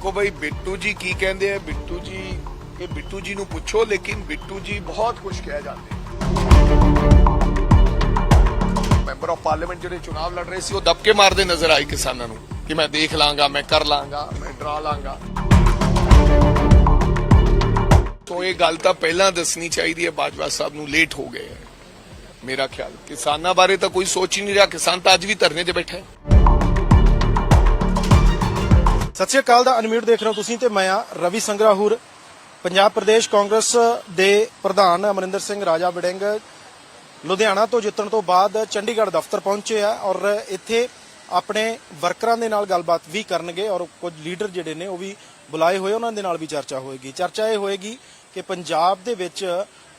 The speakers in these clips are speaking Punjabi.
ਦੇਖੋ ਭਾਈ ਬਿੱਟੂ ਜੀ ਕੀ ਕਹਿੰਦੇ ਆ? ਬਿੱਟੂ ਜੀ, ਇਹ ਬਿੱਟੂ ਜੀ ਨੂੰ ਪੁੱਛੋ, ਲੇਕਿਨ ਬਿੱਟੂ ਜੀ ਬਹੁਤ ਕੁਝ ਕਹਿ ਜਾਂਦੇ ਮੈਂਬਰ ਆਫ ਪਾਰਲੀਮੈਂਟ ਜਿਹੜੇ ਚੁਣਾਵ ਲੜ ਰਹੇ ਸੀ, ਉਹ ਦਬਕੇ ਮਾਰਦੇ ਨਜ਼ਰ ਆਏ ਕਿਸਾਨਾਂ ਨੂੰ ਕਿ ਮੈਂ ਦੇਖ ਲਾਂਗਾ, ਮੈਂ ਕਰ ਲਾਂਗਾ, ਮੈਂ ਡਰਾ ਲਾਂਗਾ। ਤੋਂ ਇਹ ਗੱਲ ਤਾਂ ਪਹਿਲਾਂ ਦੱਸਣੀ ਚਾਹੀਦੀ ਹੈ, ਬਾਜਵਾ ਸਾਹਿਬ ਨੂੰ ਲੇਟ ਹੋ ਗਏ ਮੇਰਾ ਖਿਆਲ, ਕਿਸਾਨਾਂ ਬਾਰੇ ਤਾਂ ਕੋਈ ਸੋਚ ਹੀ ਨਹੀਂ ਰਿਹਾ, ਕਿਸਾਨ ਤਾਂ ਅੱਜ ਵੀ ਧਰਨੇ ਤੇ ਬੈਠਾ ਸਤਿ ਸ਼੍ਰੀ ਅਕਾਲ ਦਾ ਅਨਮਿਊਟ ਦੇਖ ਰਹੇ ਹੋ ਤੁਸੀਂ ਤੇ ਮੈਂ ਆ ਰਵੀ ਸੰਗਰਾਹੂਰ। ਪੰਜਾਬ ਪ੍ਰਦੇਸ਼ ਕਾਂਗਰਸ ਦੇ ਪ੍ਰਧਾਨ ਅਮਰਿੰਦਰ ਸਿੰਘ ਰਾਜਾ ਵੜਿੰਗ ਲੁਧਿਆਣਾ ਤੋਂ ਜਿੱਤਣ ਤੋਂ ਬਾਅਦ ਚੰਡੀਗੜ੍ਹ ਦਫ਼ਤਰ ਪਹੁੰਚੇ ਆ ਔਰ ਇੱਥੇ ਆਪਣੇ ਵਰਕਰਾਂ ਦੇ ਨਾਲ ਗੱਲਬਾਤ ਵੀ ਕਰਨਗੇ ਔਰ ਕੁਝ ਲੀਡਰ ਜਿਹੜੇ ਨੇ ਉਹ ਵੀ ਬੁਲਾਏ ਹੋਏ ਉਹਨਾਂ ਦੇ ਨਾਲ ਵੀ ਚਰਚਾ ਹੋਏਗੀ। ਚਰਚਾ ਇਹ ਹੋਏਗੀ ਕਿ ਪੰਜਾਬ ਦੇ ਵਿੱਚ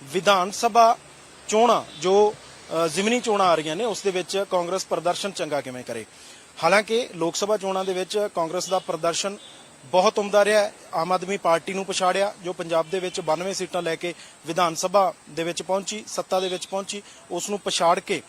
ਵਿਧਾਨ ਸਭਾ ਚੋਣਾਂ, ਜੋ ਜ਼ਿਮਨੀ ਚੋਣਾਂ ਆ ਰਹੀਆਂ ਨੇ, ਉਸ ਦੇ ਵਿੱਚ ਕਾਂਗਰਸ ਪ੍ਰਦਰਸ਼ਨ ਚੰਗਾ ਕਿਵੇਂ ਕਰੇ? ਹਾਲਾਂਕਿ ਲੋਕ ਸਭਾ ਚੋਣਾਂ ਦੇ ਵਿੱਚ ਕਾਂਗਰਸ ਦਾ ਪ੍ਰਦਰਸ਼ਨ ਬਹੁਤ ਉਮਦਾ ਰਿਹਾ ਆਮ ਆਦਮੀ ਪਾਰਟੀ ਨੂੰ ਪਛਾੜਿਆ, ਜੋ ਪੰਜਾਬ ਦੇ ਵਿੱਚ 92 ਸੀਟਾਂ ਲੈ ਕੇ ਵਿਧਾਨ ਸਭਾ ਦੇ ਵਿੱਚ ਪਹੁੰਚੀ, ਸੱਤਾ ਦੇ ਵਿੱਚ ਪਹੁੰਚੀ, ਉਸ ਨੂੰ ਪਛਾੜ ਕੇ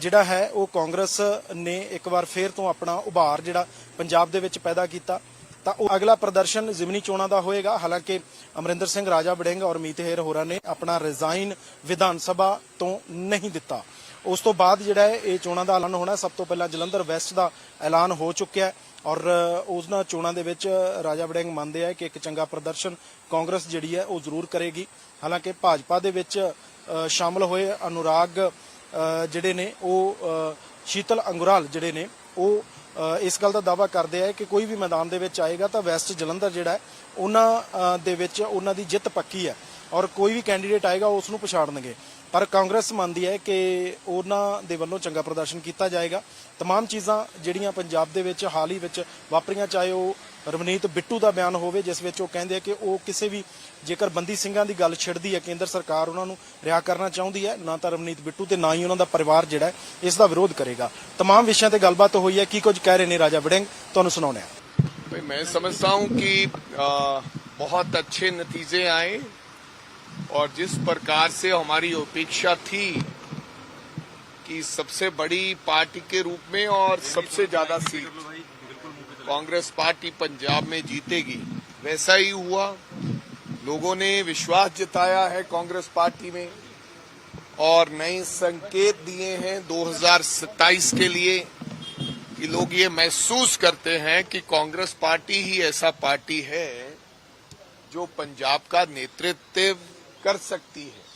ਜਿਹੜਾ ਹੈ ਉਹ ਕਾਂਗਰਸ ਨੇ ਇੱਕ ਵਾਰ ਫੇਰ ਤੋਂ ਆਪਣਾ ਉਭਾਰ ਜਿਹੜਾ ਪੰਜਾਬ ਦੇ ਵਿੱਚ ਪੈਦਾ ਕੀਤਾ। ਤਾਂ ਉਹ ਅਗਲਾ ਪ੍ਰਦਰਸ਼ਨ ਜ਼ਿਮਨੀ ਚੋਣਾਂ ਦਾ ਹੋਏਗਾ। ਹਾਲਾਂਕਿ ਅਮਰਿੰਦਰ ਸਿੰਘ ਰਾਜਾ ਵੜਿੰਗ ਔਰ ਮੀਤ ਹੇਰ ਹੋਰਾਂ ਨੇ ਆਪਣਾ ਰਿਜ਼ਾਈਨ ਵਿਧਾਨ ਸਭਾ ਤੋਂ ਨਹੀਂ ਦਿੱਤਾ। ਉਸ ਤੋਂ ਬਾਅਦ ਜਿਹੜਾ ਹੈ, ਇਹ ਚੋਣਾਂ ਦਾ ਐਲਾਨ ਹੋਣਾ ਸਭ ਤੋਂ ਪਹਿਲਾਂ ਜਲੰਧਰ ਵੈਸਟ ਦਾ ਐਲਾਨ ਹੋ ਚੁੱਕਿਆ ਹੈ ਔਰ ਉਹਨਾਂ ਚੋਣਾਂ ਦੇ ਵਿੱਚ ਰਾਜਾ ਵੜਿੰਗ ਮੰਨਦੇ ਆ ਕਿ ਇੱਕ ਚੰਗਾ ਪ੍ਰਦਰਸ਼ਨ ਕਾਂਗਰਸ ਜਿਹੜੀ ਹੈ, ਉਹ ਜ਼ਰੂਰ ਕਰੇਗੀ। ਹਾਲਾਂਕਿ ਭਾਜਪਾ ਦੇ ਵਿੱਚ ਸ਼ਾਮਲ ਹੋਏ ਅਨੁਰਾਗ ਜਿਹੜੇ ਨੇ, ਉਹ ਸ਼ੀਤਲ ਅੰਗੁਰਾਲ ਜਿਹੜੇ ਨੇ, ਉਹ ਇਸ ਗੱਲ ਦਾ ਦਾਵਾ ਕਰਦੇ ਆ ਕਿ ਕੋਈ ਵੀ ਮੈਦਾਨ ਦੇ ਵਿੱਚ ਆਏਗਾ ਤਾਂ ਵੈਸਟ ਜਲੰਧਰ ਜਿਹੜਾ ਹੈ, ਉਹਨਾਂ ਦੇ ਵਿੱਚ ਉਹਨਾਂ ਦੀ ਜਿੱਤ ਪੱਕੀ ਹੈ ਔਰ ਕੋਈ ਵੀ ਕੈਂਡੀਡੇਟ ਆਏਗਾ ਉਸ ਨੂੰ ਪਛਾੜਨਗੇ। ਪਰ ਕਾਂਗਰਸ ਮੰਨਦੀ ਹੈ ਕਿ ਉਹਨਾਂ ਦੇ ਵੱਲੋਂ ਚੰਗਾ ਪ੍ਰਦਰਸ਼ਨ ਕੀਤਾ ਜਾਏਗਾ तमाम ਚੀਜ਼ਾਂ ਜਿਹੜੀਆਂ ਪੰਜਾਬ ਦੇ ਵਿੱਚ ਹਾਲ ਹੀ ਵਿੱਚ ਵਾਪਰੀਆਂ ਚਾਹੇ ਉਹ ਰਵਨੀਤ ਬਿੱਟੂ ਦਾ ਬਿਆਨ ਹੋਵੇ ਜਿਸ ਵਿੱਚ ਉਹ ਕਹਿੰਦੇ ਆ ਕਿ ਉਹ ਕਿਸੇ ਵੀ ਜੇਕਰ ਬੰਦੀ ਸਿੰਘਾਂ ਦੀ ਗੱਲ ਛਿੜਦੀ ਹੈ ਕੇਂਦਰ ਸਰਕਾਰ ਉਹਨਾਂ ਨੂੰ ਰਿਹਾ ਕਰਨਾ ਚਾਹੁੰਦੀ ਹੈ ਨਾ ਤਾਂ ਰਵਨੀਤ ਬਿੱਟੂ ਤੇ ਨਾ ਹੀ ਉਹਨਾਂ ਦਾ ਪਰਿਵਾਰ ਜਿਹੜਾ ਹੈ ਇਸ ਦਾ ਵਿਰੋਧ ਕਰੇਗਾ तमाम ਵਿਸ਼ਿਆਂ ਤੇ ਗੱਲਬਾਤ ਹੋਈ ਹੈ ਕੀ ਕੁਝ ਕਹਿ ਰਹੇ ਨੇ ਰਾਜਾ ਵੜਿੰਗ ਤੁਹਾਨੂੰ ਸੁਣਾਉਂਦੇ ਹਾਂ भाई मैं समझता हूं कि आ, बहुत अच्छे नतीजे आए और जिस प्रकार से हमारी अपेक्षा थी कि सबसे बड़ी पार्टी के रूप में और सबसे ज़्यादा सीट। कांग्रेस पार्टी पंजाब में जीतेगी। वैसा ही हुआ। लोगों ने विश्वास जताया है कांग्रेस पार्टी में और नए संकेत दिए हैं 2027 के लिए कि लोग ये महसूस करते हैं कि कांग्रेस पार्टी ही ऐसा पार्टी है जो पंजाब का नेतृत्व कर सकती है।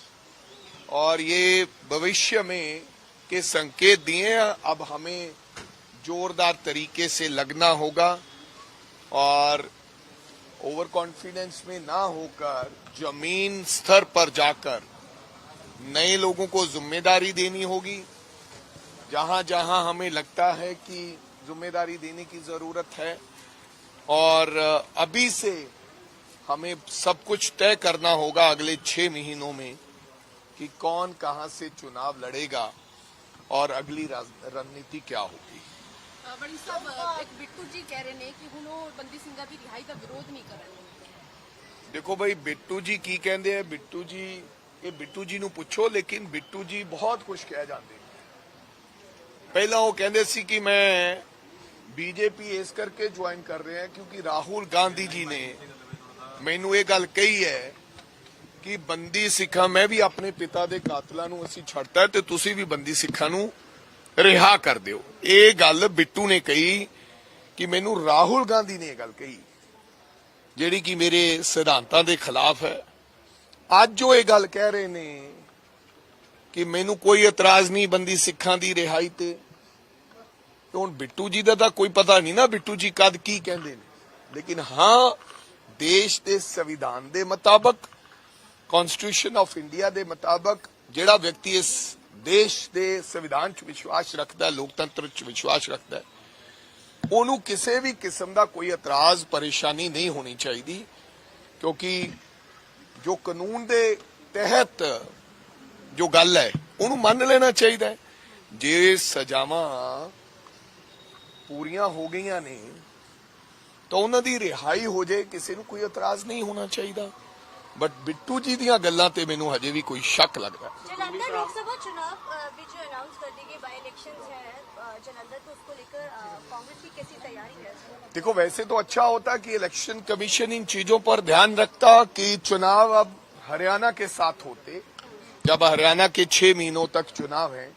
और ये भविष्य में के संकेत दिए अब हमें जोरदार तरीके से लगना होगा और ओवर कॉन्फिडेंस में ना होकर ज़मीन स्तर पर जाकर नए लोगों को ज़िम्मेदारी देनी होगी। जहाँ जहाँ हमें लगता है कि ज़िम्मेदारी देने की ज़रूरत है। और अभी से हमें सब कुछ तय करना होगा अगले छह महीनों में कि कौन कहां से चुनाव लड़ेगा और अगली राज- रणनीति क्या होगी ਅ, ਬੜੀ ਸਾਹਿਬ ਅ, ਇੱਕ ਬਿੱਟੂ ਜੀ ਕਹਿ ਰਹੇ ਨੇ ਕਿ ਹੁਣ ਉਹ ਬੰਦੀ ਸਿੰਘਾਂ ਦੀ ਰਿਹਾਈ ਦਾ ਵਿਰੋਧ ਨਹੀਂ ਕਰਨਗੇ ਦੇਖੋ ਭਾਈ ਬਿੱਟੂ ਜੀ ਕੀ ਕਹਿੰਦੇ ਆ ਬਿੱਟੂ ਜੀ ਇਹ ਬਿੱਟੂ ਜੀ ਨੂੰ ਪੁੱਛੋ ਲੇਕਿਨ ਬਿੱਟੂ ਜੀ ਬਹੁਤ ਕੁਝ ਕਹਿ ਜਾਂਦੇ ਨੇ ਪਹਿਲਾਂ ਉਹ ਕਹਿੰਦੇ ਸੀ ਕਿ ਮੈਂ ਬੀਜੇਪੀ ਇਸ ਕਰਕੇ ਜੁਆਇਨ ਕਰ ਰਿਹਾ ਹਾਂ ਕਿਉਂਕਿ ਰਾਹੁਲ ਗਾਂਧੀ ਜੀ ਨੇ ਮੈਨੂੰ ਇਹ ਗੱਲ ਕਹੀ ਹੈ ਕਿ ਬੰਦੀ ਸਿੱਖਾਂ, ਮੈਂ ਵੀ ਆਪਣੇ ਪਿਤਾ ਦੇ ਕਾਤਲਾਂ ਨੂੰ ਅਸੀਂ ਛੱਡਤਾ ਤੇ ਤੁਸੀਂ ਵੀ ਬੰਦੀ ਸਿੱਖਾਂ ਨੂੰ ਰਿਹਾ ਕਰ ਦਿਓ। ਇਹ ਗੱਲ ਬਿੱਟੂ ਨੇ ਕਹੀ ਕਿ ਮੈਨੂੰ ਰਾਹੁਲ ਗਾਂਧੀ ਨੇ ਇਹ ਗੱਲ ਕਹੀ, ਜਿਹੜੀ ਕਿ ਮੇਰੇ ਸਿਧਾਂਤਾਂ ਦੇ ਖਿਲਾਫ ਹੈ। ਅੱਜ ਉਹ ਇਹ ਗੱਲ ਕਹਿ ਰਹੇ ਨੇ ਕਿ ਮੈਨੂੰ ਕੋਈ ਇਤਰਾਜ਼ ਨਹੀਂ ਬੰਦੀ ਸਿੱਖਾਂ ਦੀ ਰਿਹਾਈ ਤੇ। ਹੁਣ ਬਿੱਟੂ ਜੀ ਦਾ ਤਾਂ ਕੋਈ ਪਤਾ ਨਹੀਂ ਨਾ ਬਿੱਟੂ ਜੀ ਕਦ ਕੀ ਕਹਿੰਦੇ ਨੇ। ਲੇਕਿਨ ਹਾਂ ਦੇਸ਼ ਦੇ ਸੰਵਿਧਾਨ ਦੇ ਮੁਤਾਬਕ ਕਨਸਟੀਟਿਊਸ਼ਨ ਆਫ ਇੰਡੀਆ ਦੇ ਮੁਤਾਬਕ, ਜਿਹੜਾ ਵਿਅਕਤੀ ਇਸ ਦੇਸ਼ ਦੇ ਸੰਵਿਧਾਨ 'ਚ ਵਿਸ਼ਵਾਸ ਰੱਖਦਾ ਹੈ, ਲੋਕਤੰਤਰ 'ਚ ਵਿਸ਼ਵਾਸ ਰੱਖਦਾ ਹੈ, ਉਹਨੂੰ ਕਿਸੇ ਵੀ ਕਿਸਮ ਦਾ ਕੋਈ ਇਤਰਾਜ਼, ਪਰੇਸ਼ਾਨੀ ਨਹੀਂ ਹੋਣੀ ਚਾਹੀਦੀ, ਕਿਉਂਕਿ ਜੋ ਕਾਨੂੰਨ ਦੇ ਤਹਿਤ ਜੋ ਗੱਲ ਹੈ, ਉਹਨੂੰ ਮੰਨ ਲੈਣਾ ਚਾਹੀਦਾ ਹੈ। ਜੇ ਸਜ਼ਾਵਾਂ ਪੂਰੀਆਂ ਹੋ ਗਈਆਂ ਨੇ ਤਾਂ ਉਹਨਾਂ ਦੀ ਰਿਹਾਈ ਹੋ ਜਾਏ ਕਿਸੇ ਨੂੰ ਕੋਈ ਇਤਰਾਜ਼ ਨਹੀਂ ਹੋਣਾ ਚਾਹੀਦਾ ਬਟ ਬਿੱਟੂ ਜੀ ਦੀਆਂ ਗੱਲਾਂ ਤੇ ਮੈਨੂੰ ਹਜੇ ਵੀ ਕੋਈ ਸ਼ੱਕ ਲੱਗਦਾ ਹੈ। जलंधर लोकसभा चुनाव अ, भी जो अनाउंस कर दी गई बाई इलेक्शन है अ, जलंधर तो उसको लेकर अ, कांग्रेस की कैसी तैयारी है देखो वैसे तो अच्छा होता कि इलेक्शन कमीशन इन चीजों पर ध्यान रखता कि चुनाव अब हरियाणा के साथ होते जब हरियाणा के छह महीनों तक चुनाव है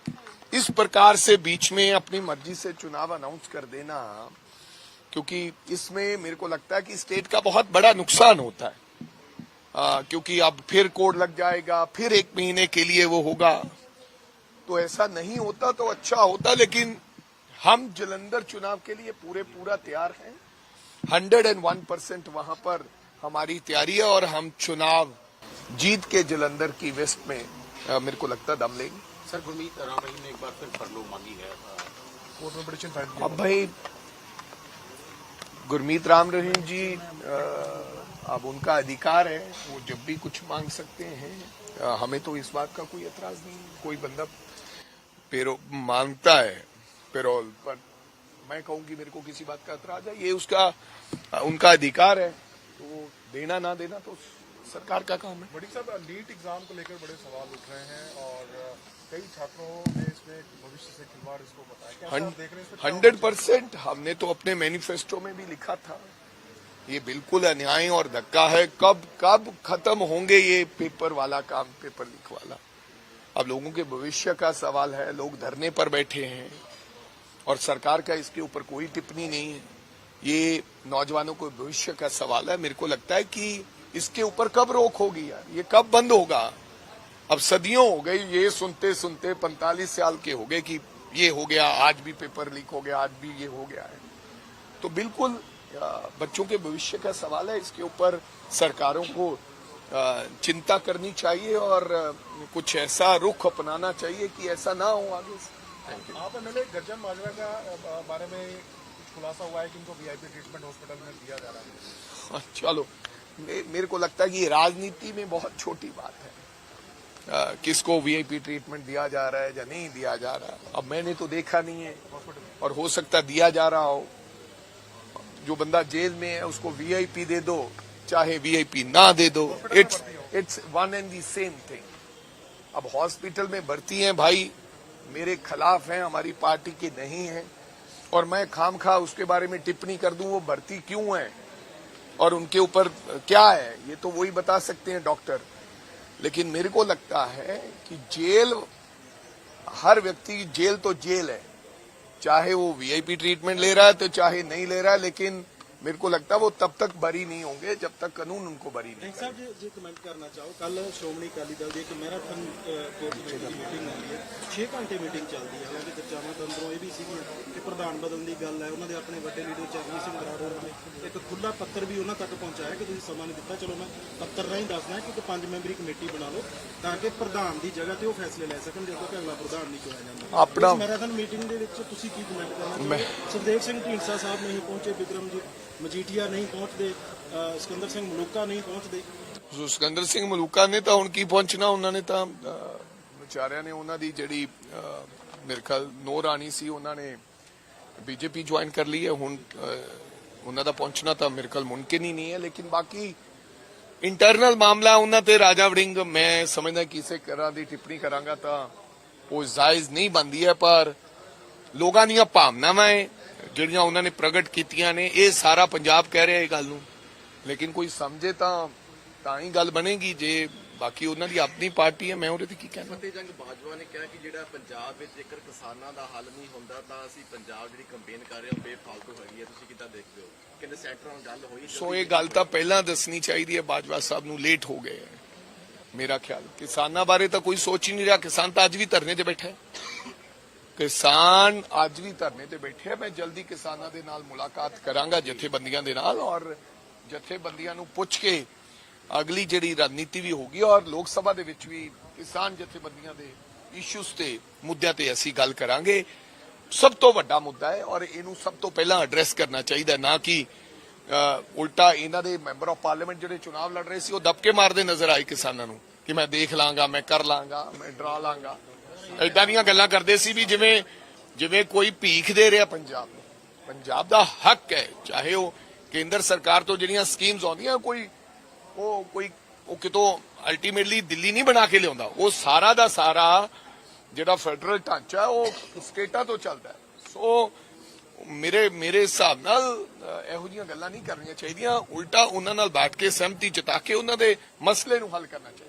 इस प्रकार से बीच में अपनी मर्जी से चुनाव अनाउंस कर देना क्योंकि इसमें मेरे को लगता है कि स्टेट का बहुत बड़ा नुकसान होता है। आ, क्योंकि अब फिर कोड लग जाएगा फिर एक महीने के लिए वो होगा। तो ऐसा नहीं होता तो अच्छा होता लेकिन हम जलंधर चुनाव के लिए पूरे पूरा तैयार हैं। हंड्रेड एंड वन परसेंट वहाँ पर हमारी तैयारी है और हम चुनाव जीत के जलंधर की वेस्ट में आ, मेरे को लगता दम लेंगे। सर गुरमीत राम ने एक बार फिर फरलो मांगी है। अब भाई गुरमीत राम रहीम जी अब उनका अधिकार है, वो जब भी कुछ मांग सकते हैं हमें तो इस बात का कोई एतराज़ नहीं। कोई बंदा पेरो, माँगता है पेरोल, पर मैं कहूँगी मेरे को किसी बात का एतराज़ है, ये उसका उनका अधिकार है तो वो देना ना देना तो सरकार का काम है। बड़ी साहब नीट एग्ज़ाम को लेकर बड़े सवाल उठ रहे हैं और कई छात्रों ने इसमें भविष्य से खिलवाड़ इसको बताया। हैं हंड्रेड परसेंट हमने तो अपने मैनिफेस्टो में भी लिखा था। ये बिल्कुल अन्याय और धक्का है। कब कब खत्म होंगे ये पेपर वाला काम पेपर लीक वाला? अब लोगों के भविष्य का सवाल है। लोग धरने पर बैठे हैं और सरकार का इसके ऊपर कोई टिप्पणी नहीं है। ये नौजवानों को भविष्य का सवाल है। मेरे को लगता है कि इसके ऊपर कब रोक होगी यार? ये कब बंद होगा? अब सदियों हो गई ये सुनते सुनते पैंतालीस साल के हो गए कि ये हो गया आज भी पेपर लीक हो गया आज भी ये हो गया है। तो बिल्कुल बच्चों के भविष्य का सवाल है इसके ऊपर सरकारों को चिंता करनी चाहिए और कुछ ऐसा रुख अपनाना चाहिए कि ऐसा ना हो आगे से। आप एमएलए गज्जन बाजवा का बारे में कुछ खुलासा हुआ है कि इनको वीआईपी ट्रीटमेंट हॉस्पिटल में दिया जा रहा है? हाँ, चलो। मेरे को लगता है कि राजनीति में बहुत छोटी बात है। अ, किसको वीआईपी ट्रीटमेंट दिया जा रहा है या नहीं दिया जा रहा है। अब मैंने तो देखा नहीं है और हो सकता दिया जा रहा हो। जो बंदा जेल में है उसको वीआईपी दे दो चाहे वीआईपी ना दे दो। It's it's one and the same thing अब हॉस्पिटल में भर्ती हैं भाई मेरे खिलाफ हैं हमारी पार्टी के नहीं हैं। और मैं खाम खा उसके बारे में टिप्पणी कर दूँ वो भर्ती क्यों है? और उनके ऊपर क्या है, ये तो वही बता सकते हैं डॉक्टर। लेकिन मेरे को लगता है कि जेल, हर व्यक्ति जेल तो जेल है। चाहे वो वीआईपी ट्रीटमेंट ले रहा है तो चाहे नहीं ले रहा है, लेकिन मेरे को लगता है वो तब तक बरी नहीं होंगे जब तक कानून उनको बरी नहीं ਸਿੰਘ ਸਾਹਿਬ ਜੀ ਜੇ ਕਮੈਂਟ ਕਰਨਾ ਚਾਹੋ ਕੱਲ ਸ਼੍ਰੋਮਣੀ ਅਕਾਲੀ ਦਲ ਦੀ ਇੱਕ ਮੈਰਾਥਨ ਕੋਰਟ ਵਿੱਚ ਮੀਟਿੰਗ ਹੁੰਦੀ ਹੈ 6 ਘੰਟੇ ਮੀਟਿੰਗ ਚੱਲਦੀ ਹੈ ਹਾਲਾਂਕਿ ਚਰਚਾਵਾਂ ਤਾਂ ਅੰਦਰੋਂ ਇਹ ਵੀ ਸੀਗੀਆਂ ਕਿ ਪ੍ਰਧਾਨ ਬਦਲਣ ਦੀ ਗੱਲ ਹੈ ਉਹਨਾਂ ਦੇ ਆਪਣੇ ਵੱਡੇ ਲੀਡਰ ਚਰਨਜੀਤ ਸਿੰਘ ਬਰਾੜ ਹੋਰਾਂ ਨੇ ਇੱਕ ਖੁੱਲਾ ਪੱਤਰ ਵੀ ਉਹਨਾਂ ਤੱਕ ਪਹੁੰਚਾਇਆ ਕਿ ਤੁਸੀਂ ਸਮਾਂ ਨਹੀਂ ਦਿੱਤਾ ਚਲੋ ਮੈਂ ਪੱਤਰ ਰਾਹੀਂ ਦੱਸਣਾ ਕਿ ਇੱਕ ਪੰਜ ਮੈਂਬਰੀ ਕਮੇਟੀ ਬਣਾ ਲਓ ਤਾਂ ਕਿ ਪ੍ਰਧਾਨ ਦੀ ਜਗ੍ਹਾ ਤੇ ਉਹ ਫੈਸਲੇ ਲੈ ਸਕਣ ਜਦੋਂ ਕਿ ਅਗਲਾ ਪ੍ਰਧਾਨ ਨਹੀਂ ਚੁਣਿਆ ਜਾਂਦਾ ਆਪਣਾ- ਇਸ ਮੈਰਾਥਨ ਮੀਟਿੰਗ ਦੇ ਵਿੱਚ ਤੁਸੀਂ ਕੀ ਕਮੈਂਟ ਕਰਨਾ ਚਾਹੋਗੇ ਸੁਖਦੇਵ ਸਿੰਘ ਢੀਂਡਸਾ ਸਾਹਿਬ ਨਹੀਂ ਪਹੁੰਚੇ ਵਿਕਰਮਜੀਤ ਮਜੀਠੀਆ ਨਹੀਂ ਪਹੁੰਚਦੇ ਸਿਕੰਦਰ ਸਿੰਘ ਮਲੂਕਾ ਨਹੀਂ ਪਹੁੰਚਦੇ। ਸੋ ਸਿਕੰਦਰ ਸਿੰਘ ਮਲੂਕਾ ਨੇ ਤਾਂ ਹੁਣ ਕੀ ਪਹੁੰਚਣਾ? ਉਹਨਾਂ ਨੇ ਤਾਂ ਅਹ, ਵਿਚਾਰਿਆਂ ਨੇ ਉਹਨਾਂ ਦੀ ਜਿਹੜੀ ਮੇਰੇ ਖਿਆਲ ਨੋ ਰਾਣੀ ਸੀ ਉਹਨਾਂ ਨੇ ਬੀਜੇਪੀ ਜੁਆਇਨ ਕਰ ਲਈ ਹੈ। ਹੁਣ ਅਹ, ਉਹਨਾਂ ਦਾ ਪਹੁੰਚਣਾ ਤਾਂ ਮੇਰੇ ਖਿਆਲ ਮੁਮਕਿਨ ਹੀ ਨਹੀਂ ਹੈ ਲੇਕਿਨ ਬਾਕੀ ਇੰਟਰਨਲ ਮਾਮਲਾ ਉਹਨਾਂ ਤੇ ਰਾਜਾ ਵੜਿੰਗ ਮੈਂ ਸਮਝਦਾ ਕਿਸੇ ਤਰ੍ਹਾਂ ਦੀ ਟਿੱਪਣੀ ਕਰਾਂਗਾ ਤਾਂ ਉਹ ਜਾਇਜ਼ ਨਹੀਂ ਬੰਦੀ ਹੈ ਪਰ ਲੋਕਾਂ ਦੀਆਂ ਭਾਵਨਾਵਾਂ ਹੈ। ਜਿਹੜੀਆਂ ਉਹਨਾਂ ਨੇ ਪ੍ਰਗਟ ਕੀਤੀਆਂ ਨੇ ਇਹ ਸਾਰਾ ਪੰਜਾਬ ਕਹਿ ਰਿਹਾ ਇਹ ਗੱਲ ਨੂੰ। ਲੇਕਿਨ ਕੋਈ ਸਮਝੇ ਤਾਂ ਤਾਂ ਹੀ ਗੱਲ ਬਣੇਗੀ ਜੇ ਬਾਕੀ ਉਹਨਾਂ ਦੀ ਆਪਣੀ ਪਾਰਟੀ ਹੈ ਮੈਂ ਉਹਦੇ ਤੇ ਕੀ ਕਹਿਣਾ। ਫਤਿਹ ਜੰਗ ਬਾਜਵਾ ਨੇ ਕਿਹਾ ਕਿ ਜਿਹੜਾ ਪੰਜਾਬ ਵਿੱਚ ਜੇਕਰ ਕਿਸਾਨਾਂ ਦਾ ਹੱਲ ਨਹੀਂ ਹੁੰਦਾ ਤਾਂ ਅਸੀਂ ਪੰਜਾਬ ਜਿਹੜੀ ਕੰਪੇਨ ਕਰ ਰਹੇ ਹਾਂ ਬੇਫਾਲਤੂ ਹੈਗੀ ਹੈ। ਤੁਸੀਂ ਕਿੱਦਾਂ ਦੇਖਦੇ ਹੋ? ਕਹਿੰਦੇ ਸੈਂਟਰ ਨਾਲ ਗੱਲ ਹੋਈ ਸੋ ਇਹ ਗੱਲ ਤਾਂ ਪਹਿਲਾਂ ਦੱਸਣੀ ਚਾਹੀਦੀ ਹੈ ਬਾਜਵਾ ਸਾਹਿਬ ਨੂੰ ਲੇਟ ਹੋ ਗਏ ਮੇਰਾ ਖਿਆਲ। ਕਿਸਾਨਾਂ ਬਾਰੇ ਤਾਂ ਕੋਈ ਸੋਚ ਹੀ ਨਹੀਂ ਰਿਹਾ ਕਿਸਾਨ ਤਾਂ ਅੱਜ ਵੀ ਧਰਨੇ ਤੇ ਬੈਠਾ ਹੈ। ਕਿਸਾਨ ਅੱਜ ਵੀ ਧਰਨੇ ਤੇ ਬੈਠੇ ਆ ਮੈਂ ਜਲਦੀ ਕਿਸਾਨਾਂ ਦੇ ਨਾਲ ਮੁਲਾਕਾਤ ਕਰਾਂਗਾ ਜਥੇਬੰਦੀਆਂ ਦੇ ਨਾਲ ਔਰ ਜਥੇਬੰਦੀਆਂ ਨੂੰ ਪੁੱਛ ਕੇ ਅਗਲੀ ਜਿਹੜੀ ਰਣਨੀਤੀ ਵੀ ਹੋਗੀ ਔਰ ਲੋਕ ਸਭਾ ਦੇ ਵਿੱਚ ਵੀ ਕਿਸਾਨ ਜਥੇਬੰਦੀਆਂ ਦੇ ਇਸ਼ੂਸ ਤੇ, ਮੁੱਦਿਆਂ ਤੇ ਅਸੀਂ ਗੱਲ ਕਰਾਂਗੇ। ਸਭ ਤੋਂ ਵੱਡਾ ਮੁੱਦਾ ਹੈ ਔਰ ਇਹਨੂੰ ਸਭ ਤੋਂ ਪਹਿਲਾਂ ਐਡਰੈਸ ਕਰਨਾ ਚਾਹੀਦਾ ਨਾ ਕਿ ਉਲਟਾ ਇਹਨਾਂ ਦੇ ਮੈਂਬਰ ਆਫ ਪਾਰਲੀਮੈਂਟ ਜਿਹੜੇ ਚੁਣਾਵ ਲੜ ਰਹੇ ਸੀ, ਉਹ ਦਬਕੇ ਮਾਰਦੇ ਨਜ਼ਰ ਆਏ ਕਿਸਾਨਾਂ ਨੂੰ ਕਿ ਮੈਂ ਦੇਖ ਲਾਂਗਾ, ਮੈਂ ਕਰ ਲਾਂਗਾ, ਮੈਂ ਡਰਾ ਲਾਂਗਾ। ਏਦਾਂ ਦੀਆਂ ਗੱਲਾਂ ਕਰਦੇ ਸੀ ਵੀ ਜਿਵੇਂ ਜਿਵੇਂ ਕੋਈ ਭੀਖ ਦੇ ਰਿਹਾ ਪੰਜਾਬ ਨੂੰ। ਪੰਜਾਬ ਦਾ ਹੱਕ ਹੈ, ਚਾਹੇ ਉਹ ਕੇਂਦਰ ਸਰਕਾਰ ਤੋਂ ਜਿਹੜੀਆਂ ਸਕੀਮਸ ਆਉਂਦੀਆਂ, ਕੋਈ, ਉਹ ਕੋਈ, ਉਹ ਕਿਤੋਂ ਅਲਟੀਮੇਟਲੀ ਦਿੱਲੀ ਨਹੀਂ ਬਣਾ ਕੇ ਲਿਆਉਂਦਾ। ਉਹ ਸਾਰਾ ਦਾ ਸਾਰਾ ਜਿਹੜਾ ਫੈਡਰਲ ਢਾਂਚਾ, ਉਹ ਸਟੇਟਾਂ ਤੋਂ ਚੱਲਦਾ ਸੋ ਮੇਰੇ ਮੇਰੇ ਹਿਸਾਬ ਨਾਲ ਇਹੋ ਜਿਹੀਆਂ ਗੱਲਾਂ ਨਹੀਂ ਕਰਨੀਆਂ ਚਾਹੀਦੀਆਂ। ਉਲਟਾ ਉਹਨਾਂ ਨਾਲ ਬੈਠ ਕੇ ਸਹਿਮਤੀ ਜਤਾ ਕੇ ਉਹਨਾਂ ਦੇ ਮਸਲੇ ਨੂੰ ਹੱਲ ਕਰਨਾ ਚਾਹੀਦਾ।